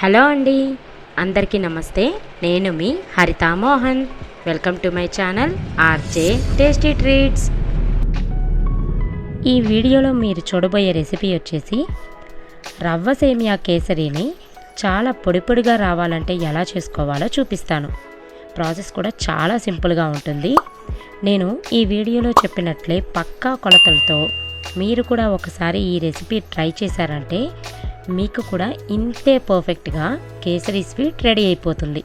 Hello అండి. అందరికీ నమస్తే. నేను మీ Haritha Mohan. Welcome to my channel RJ tasty treats. ఈ వీడియోలో మీరు చూడబోయే రెసిపీ వచ్చేసి రవ్వ సేమియా కేసరిని చాలా పొడి పొడిగా రావాలంటే ఎలా చేసుకోవాలో చూపిస్తాను. ప్రాసెస్ కూడా చాలా సింపుల్గా ఉంటుంది. నేను ఈ వీడియోలో చెప్పినట్లే పక్కా కొలతలతో మీరు కూడా ఒకసారి ఈ రెసిపీ ట్రై చేశారంటే మీకు కూడా ఇంతే పర్ఫెక్ట్గా కేసరి స్వీట్ రెడీ అయిపోతుంది.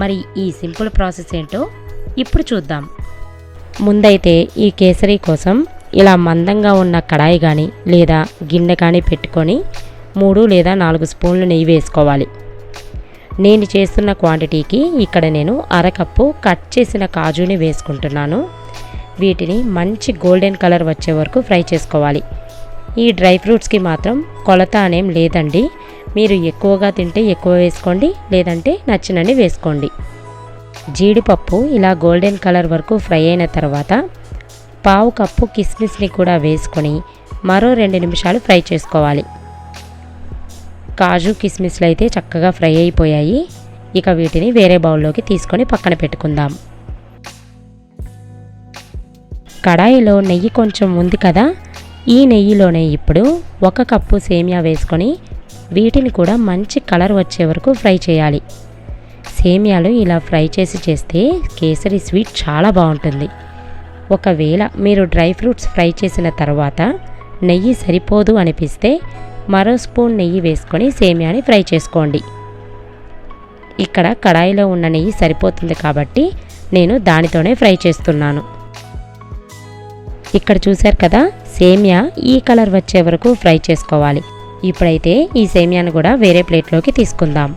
మరి ఈ సింపుల్ ప్రాసెస్ ఏంటో ఇప్పుడు చూద్దాం. ముందైతే ఈ కేసరి కోసం ఇలా మందంగా ఉన్న కడాయి కానీ లేదా గిన్నె కానీ పెట్టుకొని మూడు లేదా నాలుగు స్పూన్లు నెయ్యి వేసుకోవాలి. నేను చేస్తున్న క్వాంటిటీకి ఇక్కడ నేను అరకప్పు కట్ చేసిన కాజుని వేసుకుంటున్నాను. వీటిని మంచి గోల్డెన్ కలర్ వచ్చే వరకు ఫ్రై చేసుకోవాలి. ఈ డ్రై ఫ్రూట్స్కి మాత్రం కొలత అనేం లేదండి. మీరు ఎక్కువగా తింటే ఎక్కువ వేసుకోండి లేదంటే నచ్చినని వేసుకోండి. జీడిపప్పు ఇలా గోల్డెన్ కలర్ వరకు ఫ్రై అయిన తర్వాత పావు కప్పు కిస్మిస్ని కూడా వేసుకొని మరో రెండు నిమిషాలు ఫ్రై చేసుకోవాలి. కాజు కిస్మిస్లు అయితే చక్కగా ఫ్రై అయిపోయాయి. ఇక వీటిని వేరే బౌల్లోకి తీసుకొని పక్కన పెట్టుకుందాం. కడాయిలో నెయ్యి కొంచెం ఉంది కదా ఈ నెయ్యిలోనే ఇప్పుడు ఒక కప్పు సేమియా వేసుకొని వీటిని కూడా మంచి కలర్ వచ్చే వరకు ఫ్రై చేయాలి. సేమియాలు ఇలా ఫ్రై చేసి చేస్తే కేసరి స్వీట్ చాలా బాగుంటుంది. ఒకవేళ మీరు డ్రై ఫ్రూట్స్ ఫ్రై చేసిన తర్వాత నెయ్యి సరిపోదు అనిపిస్తే మరో స్పూన్ నెయ్యి వేసుకొని సేమియాని ఫ్రై చేసుకోండి. ఇక్కడ కడాయిలో ఉన్న నెయ్యి సరిపోతుంది కాబట్టి నేను దానితోనే ఫ్రై చేస్తున్నాను. ఇక్కడ చూశారు కదా సేమియా ఈ కలర్ వచ్చే వరకు ఫ్రై చేసుకోవాలి. ఇప్పుడైతే ఈ సేమియాను కూడా వేరే ప్లేట్లోకి తీసుకుందాం.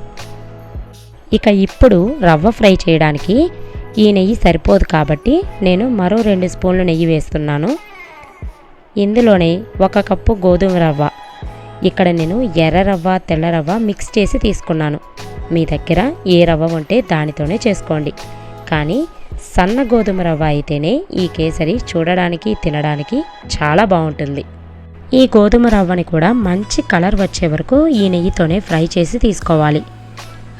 ఇక ఇప్పుడు రవ్వ ఫ్రై చేయడానికి ఈ నెయ్యి సరిపోదు కాబట్టి నేను మరో రెండు స్పూన్లు నెయ్యి వేస్తున్నాను. ఇందులోనే ఒక కప్పు గోధుమ రవ్వ. ఇక్కడ నేను ఎర్ర రవ్వ తెల్ల రవ్వ మిక్స్ చేసి తీసుకున్నాను. మీ దగ్గర ఏ రవ్వ ఉంటే దానితోనే చేసుకోండి. కానీ సన్న గోధుమ రవ్వ అయితేనే ఈ కేసరి చూడడానికి తినడానికి చాలా బాగుంటుంది. ఈ గోధుమ రవ్వని కూడా మంచి కలర్ వచ్చే వరకు ఈ నెయ్యితోనే ఫ్రై చేసి తీసుకోవాలి.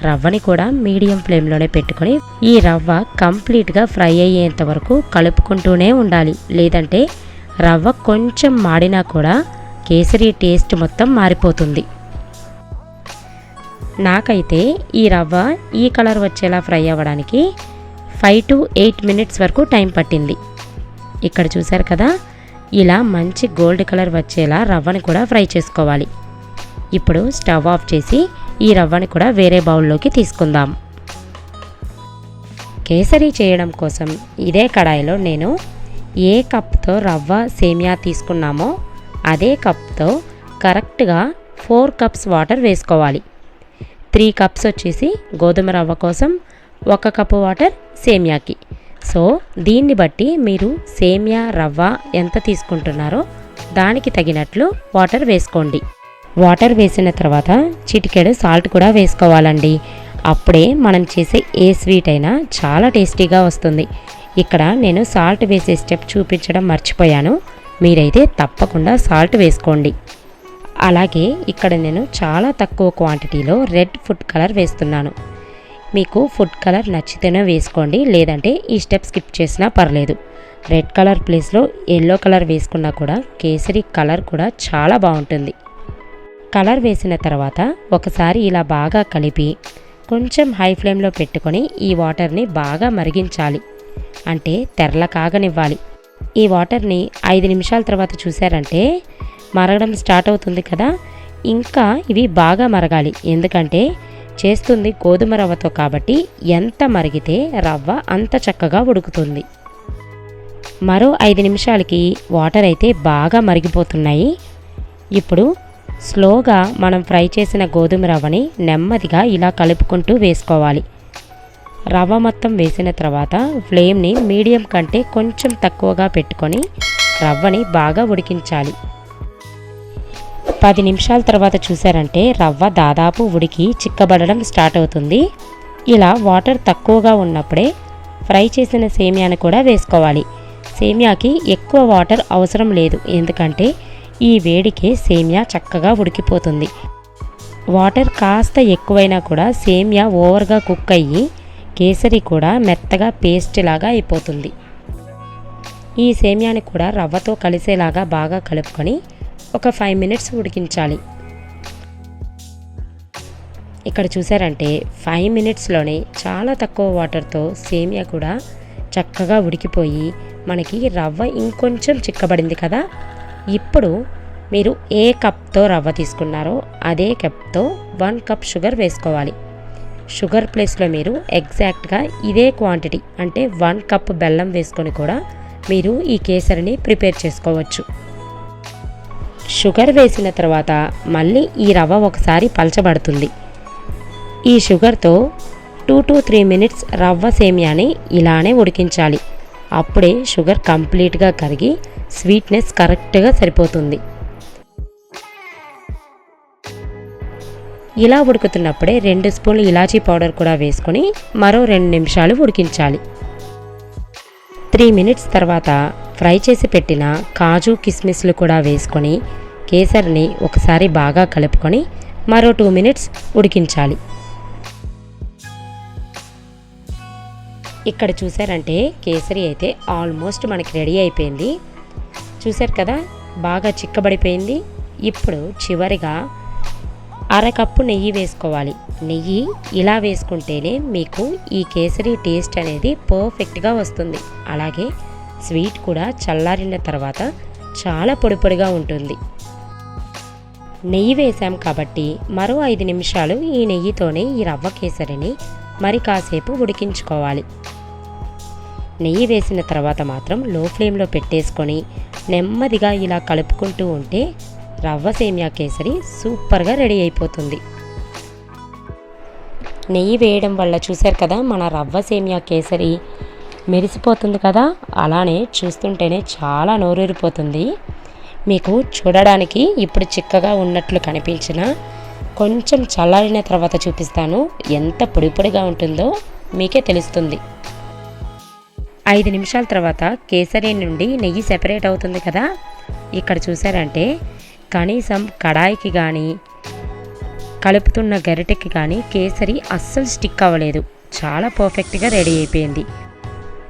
రవ్వని కూడా మీడియం ఫ్లేమ్లోనే పెట్టుకొని ఈ రవ్వ కంప్లీట్గా ఫ్రై అయ్యేంత వరకు కలుపుకుంటూనే ఉండాలి. లేదంటే రవ్వ కొంచెం మాడినా కూడా కేసరి టేస్ట్ మొత్తం మారిపోతుంది. నాకైతే ఈ రవ్వ ఈ కలర్ వచ్చేలా ఫ్రై అవ్వడానికి ఫైవ్ టు ఎయిట్ మినిట్స్ వరకు టైం పట్టింది. ఇక్కడ చూశారు కదా ఇలా మంచి గోల్డ్ కలర్ వచ్చేలా రవ్వని కూడా ఫ్రై చేసుకోవాలి. ఇప్పుడు స్టవ్ ఆఫ్ చేసి ఈ రవ్వని కూడా వేరే బౌల్లోకి తీసుకుందాం. కేసరి చేయడం కోసం ఇదే కడాయిలో నేను ఏ కప్తో రవ్వ సేమియా తీసుకున్నామో అదే కప్తో కరెక్ట్గా ఫోర్ కప్స్ వాటర్ వేసుకోవాలి. త్రీ కప్స్ వచ్చేసి గోధుమ రవ్వ కోసం ఒక కప్పు వాటర్ సేమియాకి. సో దీన్ని బట్టి మీరు సేమియా రవ్వ ఎంత తీసుకుంటున్నారో దానికి తగినట్లు వాటర్ వేసుకోండి. వాటర్ వేసిన తర్వాత చిటికెడు సాల్ట్ కూడా వేసుకోవాలండి. అప్పుడే మనం చేసే ఏ స్వీట్ అయినా చాలా టేస్టీగా వస్తుంది. ఇక్కడ నేను సాల్ట్ వేసే స్టెప్ చూపించడం మర్చిపోయాను. మీరైతే తప్పకుండా సాల్ట్ వేసుకోండి. అలాగే ఇక్కడ నేను చాలా తక్కువ క్వాంటిటీలో రెడ్ ఫుడ్ కలర్ వేస్తున్నాను. మీకు ఫుడ్ కలర్ నచ్చితేనే వేసుకోండి లేదంటే ఈ స్టెప్ స్కిప్ చేసినా పర్లేదు. రెడ్ కలర్ ప్లేస్లో ఎల్లో కలర్ వేసుకున్నా కూడా కేసరి కలర్ కూడా చాలా బాగుంటుంది. కలర్ వేసిన తర్వాత ఒకసారి ఇలా బాగా కలిపి కొంచెం హై ఫ్లేమ్లో పెట్టుకొని ఈ వాటర్ని బాగా మరిగించాలి. అంటే తెరల కాగనివ్వాలి. ఈ వాటర్ని ఐదు నిమిషాల తర్వాత చూసారంటే మరగడం స్టార్ట్ అవుతుంది కదా. ఇంకా ఇవి బాగా మరగాలి. ఎందుకంటే చేస్తుంది గోధుమ రవ్వతో కాబట్టి ఎంత మరిగితే రవ్వ అంత చక్కగా ఉడుకుతుంది. మరో ఐదు నిమిషాలకి వాటర్ అయితే బాగా మరిగిపోతున్నాయి. ఇప్పుడు స్లోగా మనం ఫ్రై చేసిన గోధుమ రవ్వని నెమ్మదిగా ఇలా కలుపుకుంటూ వేసుకోవాలి. రవ్వ మొత్తం వేసిన తర్వాత ఫ్లేమ్ని మీడియం కంటే కొంచెం తక్కువగా పెట్టుకొని రవ్వని బాగా ఉడికించాలి. పది నిమిషాల తర్వాత చూసారంటే రవ్వ దాదాపు ఉడికి చిక్కబడడం స్టార్ట్ అవుతుంది. ఇలా వాటర్ తక్కువగా ఉన్నప్పుడే ఫ్రై చేసిన సేమియాను కూడా వేసుకోవాలి. సేమియాకి ఎక్కువ వాటర్ అవసరం లేదు ఎందుకంటే ఈ వేడికే సేమియా చక్కగా ఉడికిపోతుంది. వాటర్ కాస్త ఎక్కువైనా కూడా సేమియా ఓవర్గా కుక్ అయ్యి కేసరి కూడా మెత్తగా పేస్ట్ లాగా అయిపోతుంది. ఈ సేమియాని కూడా రవ్వతో కలిసేలాగా బాగా కలుపుకొని ఒక ఫైవ్ మినిట్స్ ఉడికించాలి. ఇక్కడ చూసారంటే ఫైవ్ మినిట్స్లోనే చాలా తక్కువ వాటర్తో సేమియా కూడా చక్కగా ఉడికిపోయి మనకి రవ్వ ఇంకొంచెం చిక్కబడింది కదా. ఇప్పుడు మీరు ఏ కప్తో రవ్వ తీసుకున్నారో అదే కప్తో వన్ కప్ షుగర్ వేసుకోవాలి. షుగర్ ప్లేస్లో మీరు ఎగ్జాక్ట్గా ఇదే క్వాంటిటీ అంటే వన్ కప్ బెల్లం వేసుకొని కూడా మీరు ఈ కేసరిని ప్రిపేర్ చేసుకోవచ్చు. షుగర్ వేసిన తర్వాత మళ్ళీ ఈ రవ్వ ఒకసారి పలచబడుతుంది. ఈ షుగర్తో టూ టు త్రీ మినిట్స్ రవ్వ సేమియాని ఇలానే ఉడికించాలి. అప్పుడే షుగర్ కంప్లీట్గా కరిగి స్వీట్నెస్ కరెక్ట్గా సరిపోతుంది. ఇలా ఉడుకుతున్నప్పుడే రెండు స్పూన్లు ఇలాచీ పౌడర్ కూడా వేసుకొని మరో రెండు నిమిషాలు ఉడికించాలి. త్రీ మినిట్స్ తర్వాత ఫ్రై చేసి పెట్టిన కాజు కిస్మిస్లు కూడా వేసుకొని కేసరిని ఒకసారి బాగా కలుపుకొని మరో టూ మినిట్స్ ఉడికించాలి. ఇక్కడ చూసారంటే కేసరి అయితే ఆల్మోస్ట్ మనకి రెడీ అయిపోయింది. చూసారు కదా? బాగా చిక్కబడిపోయింది. ఇప్పుడు చివరిగా అరకప్పు నెయ్యి వేసుకోవాలి. నెయ్యి ఇలా వేసుకుంటేనే మీకు ఈ కేసరి టేస్ట్ అనేది పర్ఫెక్ట్గా వస్తుంది. అలాగే స్వీట్ కూడా చల్లారిన తర్వాత చాలా పొడి పొడిగా ఉంటుంది. నెయ్యి వేసాం కాబట్టి మరో ఐదు నిమిషాలు ఈ నెయ్యితోనే ఈ రవ్వ కేసరిని మరి కాసేపు ఉడికించుకోవాలి. నెయ్యి వేసిన తర్వాత మాత్రం లో ఫ్లేమ్లో పెట్టేసుకొని నెమ్మదిగా ఇలా కలుపుకుంటూ ఉంటే రవ్వ సేమియా కేసరి సూపర్గా రెడీ అయిపోతుంది. నెయ్యి వేయడం వల్ల చూశారు కదా మన రవ్వ సేమియా కేసరి మెరిసిపోతుంది కదా అలానే చూస్తుంటేనే చాలా నోరూరిపోతుంది. మీకు చూడడానికి ఇప్పుడు చిక్కగా ఉన్నట్లు కనిపించిన కొంచెం చల్లారిన తర్వాత చూపిస్తాను ఎంత పొడి పొడిగా ఉంటుందో మీకే తెలుస్తుంది. ఐదు నిమిషాల తర్వాత కేసరి నుండి నెయ్యి సెపరేట్ అవుతుంది కదా ఇక్కడ చూసారంటే కనీసం కడాయికి కానీ కలుపుతున్న గరిటెకి కానీ కేసరి అస్సలు స్టిక్ అవ్వలేదు. చాలా పర్ఫెక్ట్గా రెడీ అయిపోయింది.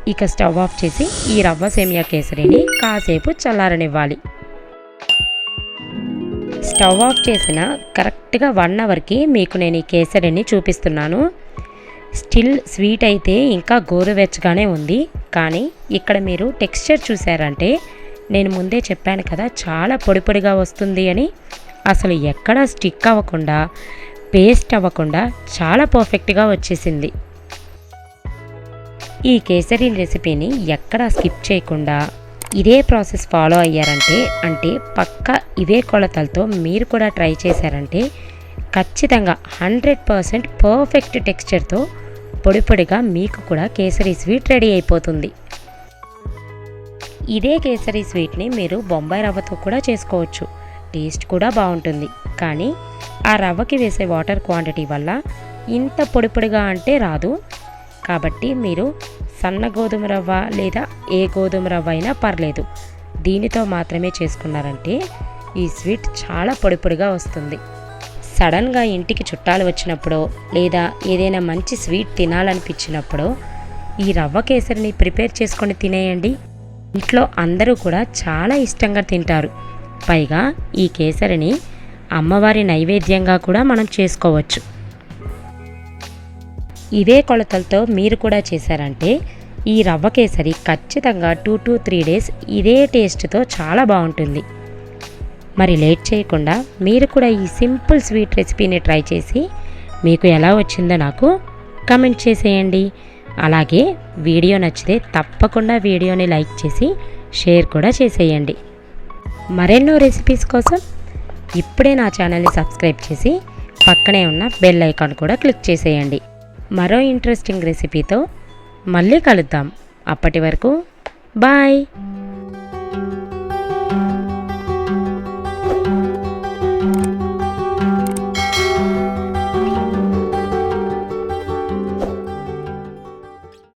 ఇక స్టవ్ ఆఫ్ చేసి ఈ రవ్వ సేమియా కేసరిని కాసేపు చల్లారనివ్వాలి. స్టవ్ ఆఫ్ చేసిన కరెక్ట్గా వన్ అవర్కి మీకు నేను ఈ కేసరిని చూపిస్తున్నాను. స్టిల్ స్వీట్ అయితే ఇంకా గోరువెచ్చగానే ఉంది. కానీ ఇక్కడ మీరు టెక్స్చర్ చూసారంటే నేను ముందే చెప్పాను కదా చాలా పొడి పొడిగా వస్తుంది అని. అసలు ఎక్కడా స్టిక్ అవ్వకుండా పేస్ట్ అవ్వకుండా చాలా పర్ఫెక్ట్గా వచ్చేసింది. ఈ కేసరి రెసిపీని ఎక్కడా స్కిప్ చేయకుండా ఇదే ప్రాసెస్ ఫాలో అయ్యారంటే అంటే పక్క ఇవే కొలతలతో మీరు కూడా ట్రై చేశారంటే ఖచ్చితంగా హండ్రెడ్ పర్సెంట్ పర్ఫెక్ట్ టెక్స్చర్తో పొడి పొడిగా మీకు కూడా కేసరి స్వీట్ రెడీ అయిపోతుంది. ఇదే కేసరి స్వీట్ని మీరు బొంబాయి రవ్వతో కూడా చేసుకోవచ్చు. టేస్ట్ కూడా బాగుంటుంది. కానీ ఆ రవ్వకి వేసే వాటర్ క్వాంటిటీ వల్ల ఇంత పొడి పొడిగా అంటే రాదు. కాబట్టి మీరు సన్న గోధుమ రవ్వ లేదా ఏ గోధుమ రవ్వ అయినా పర్లేదు. దీనితో మాత్రమే చేసుకున్నారంటే ఈ స్వీట్ చాలా పొడి పొడిగా వస్తుంది. సడన్గా ఇంటికి చుట్టాలు వచ్చినప్పుడో లేదా ఏదైనా మంచి స్వీట్ తినాలనిపించినప్పుడో ఈ రవ్వ కేసరిని ప్రిపేర్ చేసుకొని తినేయండి. ఇంట్లో అందరూ కూడా చాలా ఇష్టంగా తింటారు. పైగా ఈ కేసరిని అమ్మవారి నైవేద్యంగా కూడా మనం చేసుకోవచ్చు. ఇవే కొలతలతో మీరు కూడా చేశారంటే ఈ రవ్వ కేసరి ఖచ్చితంగా టూ టు త్రీ డేస్ ఇదే టేస్ట్తో చాలా బాగుంటుంది. మరి లేట్ చేయకుండా మీరు కూడా ఈ సింపుల్ స్వీట్ రెసిపీని ట్రై చేసి మీకు ఎలా వచ్చిందో నాకు కమెంట్ చేసేయండి. అలాగే వీడియో నచ్చితే తప్పకుండా వీడియోని లైక్ చేసి షేర్ కూడా చేసేయండి. మరెన్నో రెసిపీస్ కోసం ఇప్పుడే నా ఛానల్ని సబ్స్క్రైబ్ చేసి పక్కనే ఉన్న బెల్ ఐకాన్ కూడా క్లిక్ చేసేయండి. మరో ఇంట్రెస్టింగ్ రెసిపీతో మళ్ళీ కలుద్దాం. అప్పటి వరకు బాయ్!